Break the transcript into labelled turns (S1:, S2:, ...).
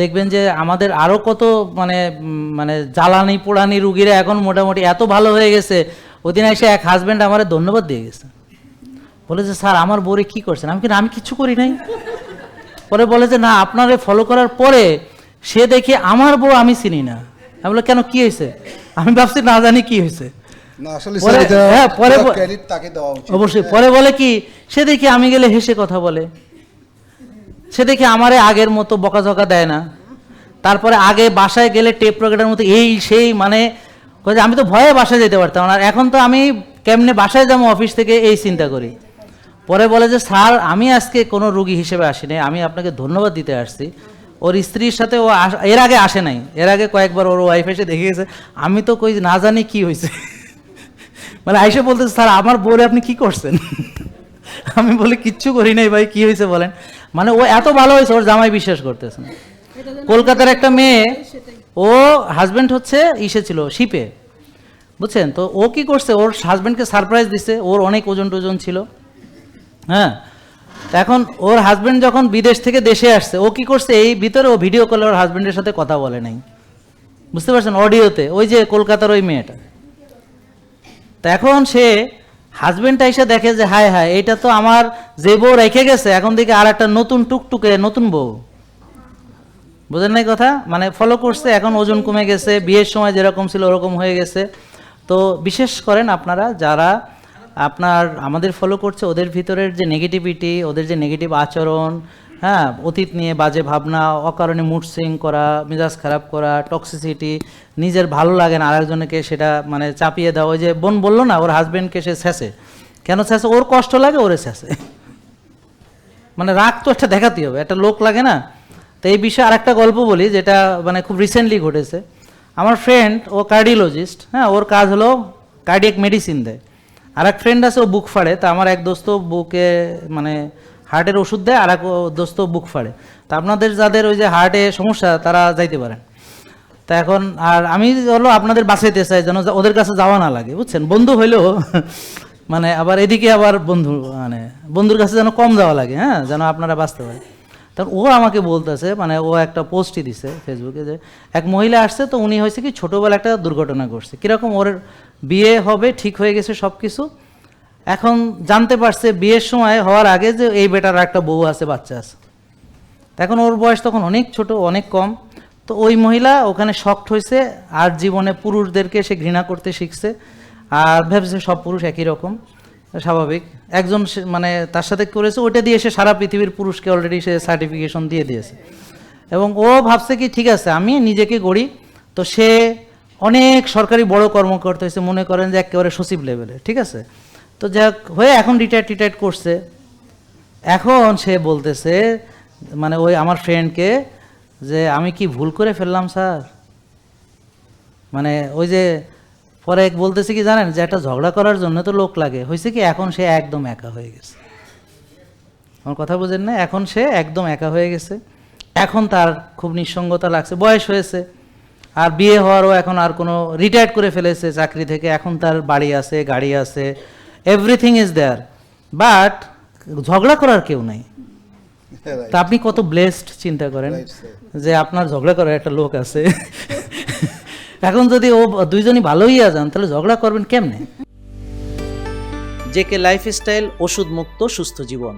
S1: দেখবেন যে আমাদের আরও কত মানে মানে জ্বালানি পোড়ানি রুগীরা এখন মোটামুটি এত ভালো হয়ে গেছে ওদিন এসে এক হাজব্যান্ড আমার ধন্যবাদ দিয়ে গেছে। বলে যে স্যার আমার বউরে কি করছেন? আমি আমি কিছু করি নাই। পরে বলে যে না আপনারে ফলো করার পরে সে দেখে আমার বউ আমি চিনি না। আমি বলে কেন কি হয়েছে? আমি ভাবছি না জানি কি হয়েছে। হ্যাঁ, অবশ্যই পরে বলে কি সে দেখে আমি গেলে হেসে কথা বলে। সে দেখি আমারে আগের মতো বকাঝকা দেয় না। তারপরে আগে বাসায় গেলে টেপ রকেটের মতো এই সেই মানে আমি তো ভয়ে বাসায় যেতে পারতাম আর এখন তো আমি কেমনে বাসায় যাব অফিস থেকে এই চিন্তা করি। পরে বলে যে, স্যার, আমি আজকে কোনো রুগী হিসেবে আসিনি। আমি আপনাকে ধন্যবাদ দিতে আসছি। ওর স্ত্রীর সাথে ও এর আগে আসে নাই। এর আগে কয়েকবার ওর ওয়াইফ এসে দেখে গেছে, আমি তো কই না জানি কি হয়েছে মানে আইসে বলতেছে, স্যার, আমার বউরে আপনি কি করছেন? আমি বলি, কিচ্ছু করি নাই ভাই, কি হয়েছে বলেন? মানে ও এত ভালো হয়েছে, ওর জামাই বিশ্বাস করতেছে না। কলকাতার একটা মেয়ে, ও হাজবেন্ড হচ্ছে, ইসে ছিল, শিপে। বুঝছেন? তো ও কি করছে, ওর হাজবেন্ডকে সারপ্রাইজ দিছে, ওর অনেক ওজন টোজন ছিল। হ্যাঁ? এখন ওর হাজবেন্ড যখন বিদেশ থেকে দেশে আসছে, ও কি করছে, এই ভিতরে ও ভিডিও কলে ওর হাজবেন্ডের সাথে কথা বলে নাই। বুঝতে পারছেন? অডিওতে, ওই যে কলকাতার ওই মেয়েটা। তা এখন সে হাজবেন্ডটা এসে দেখে যে, হায় হায়, এটা তো আমার যে বউ রেখে গেছে, এখন দেখে আর একটা নতুন টুকটুকে নতুন বউ। বুঝেন নাই কথা? মানে ফলো করছে, এখন ওজন কমে গেছে, বিয়ের সময় যেরকম ছিল ওরকম হয়ে গেছে। তো বিশেষ করেন আপনারা, যারা আপনার, আমাদের ফলো করছে, ওদের ভিতরের যে নেগেটিভিটি ওদের যে নেগেটিভ আচরণ হ্যাঁ অতীত নিয়ে বাজে ভাবনা, অকারণে মুড সুইং করা, মেজাজ খারাপ করা টক্সিসিটি নিজের ভালো লাগে না আরেকজনকে সেটা মানে চাপিয়ে দেওয়া। ওই যে বোন বলল না, ওর হাজবেন্ডকে সে শেষে। কেন শেষে? ওর কষ্ট লাগে, ওরে শেষে। মানে রাগ তো একটা দেখাতেই হবে, একটা লোক লাগে না। তো এই বিষয়ে আরেকটা গল্প বলি, যেটা মানে খুব রিসেন্টলি ঘটেছে। আমার ফ্রেন্ড ও কার্ডিওলজিস্ট হ্যাঁ ওর কাজ হলো কার্ডিয়াক মেডিসিন দেয়। আর এক ফ্রেন্ড আছে, ও বুক ফাড়ে। তা আমার এক দোস্ত বুকে মানে হার্টের ওষুধ দেয়, আর এক দোস্ত বুক ফাড়ে। তা আপনাদের যাদের ওই যে হার্টে সমস্যা, তারা যাইতে পারেন। তা এখন, আর আমি হলো আপনাদের বাঁচাইতে চাই, যেন ওদের কাছে যাওয়া না লাগে, বুঝছেন? বন্ধু হইলেও মানে আবার এদিকে আবার বন্ধু মানে বন্ধুর কাছে যেন কম যাওয়া লাগে হ্যাঁ? যেন আপনারা বাঁচতে পারে তখন ও আমাকে বলতেছে মানে ও একটা পোস্টই দিছে ফেসবুকে যে, এক মহিলা আসছে, তো উনি হয়েছে কি ছোটোবেলা একটা দুর্ঘটনা ঘটছে। কীরকম ওর বিয়ে হবে, ঠিক হয়ে গেছে সব কিছু এখন জানতে পারছে বিয়ের সময় হওয়ার আগে যে এই বেটার একটা বউ আছে, বাচ্চা আছে। এখন ওর বয়স তখন অনেক ছোট, অনেক কম। তো ওই মহিলা ওখানে শক্ট হয়েছে আর জীবনে পুরুষদেরকে সে ঘৃণা করতে শিখছে আর ভেবেছে সব পুরুষ একই রকম, স্বাভাবিক। একজন মানে তার সাথে করেছে, ওইটা দিয়ে সে সারা পৃথিবীর পুরুষকে অলরেডি সে সার্টিফিকেশন দিয়ে দিয়েছে। এবং ও ভাবছে কি, ঠিক আছে, আমি নিজেকে গড়ি। তো সে অনেক সরকারি বড় কর্মকর্তা হয়েছে, মনে করেন যে একেবারে সচিব লেভেলে ঠিক আছে? তো যাক, হয়ে এখন রিটায়ার টিটায়ার করছে। এখন সে বলতেছে মানে ওই আমার ফ্রেন্ডকে যে, আমি কি ভুল করে ফেললাম, স্যার? মানে ওই যে পরে এক বলতেছে কি জানেন, যে একটা ঝগড়া করার জন্য তো লোক লাগে। হয়েছে কি, এখন সে একদম একা হয়ে গেছে। আমার কথা বুঝেন না, এখন সে একদম একা হয়ে গেছে। এখন তার খুব নিঃসঙ্গতা লাগছে, বয়স হয়েছে। আর বিয়ে হওয়ারও এখন আর কোনো রিটায়ার্ড করে ফেলেছে চাকরি থেকে। এখন তার বাড়ি আছে, গাড়ি আছে এভরিথিং ইজ দেয়ার বাট ঝগড়া করার কেউ নাই। তা আপনি কত ব্লেসড চিন্তা করেন। যে আপনার ঝগড়া করার একটা লোক আছে। এখন যদি ও দুইজনই ভালোই যান তাহলে ঝগড়া করবেন কেমনে? জেকে লাইফস্টাইল ওষুধ মুক্ত সুস্থ জীবন।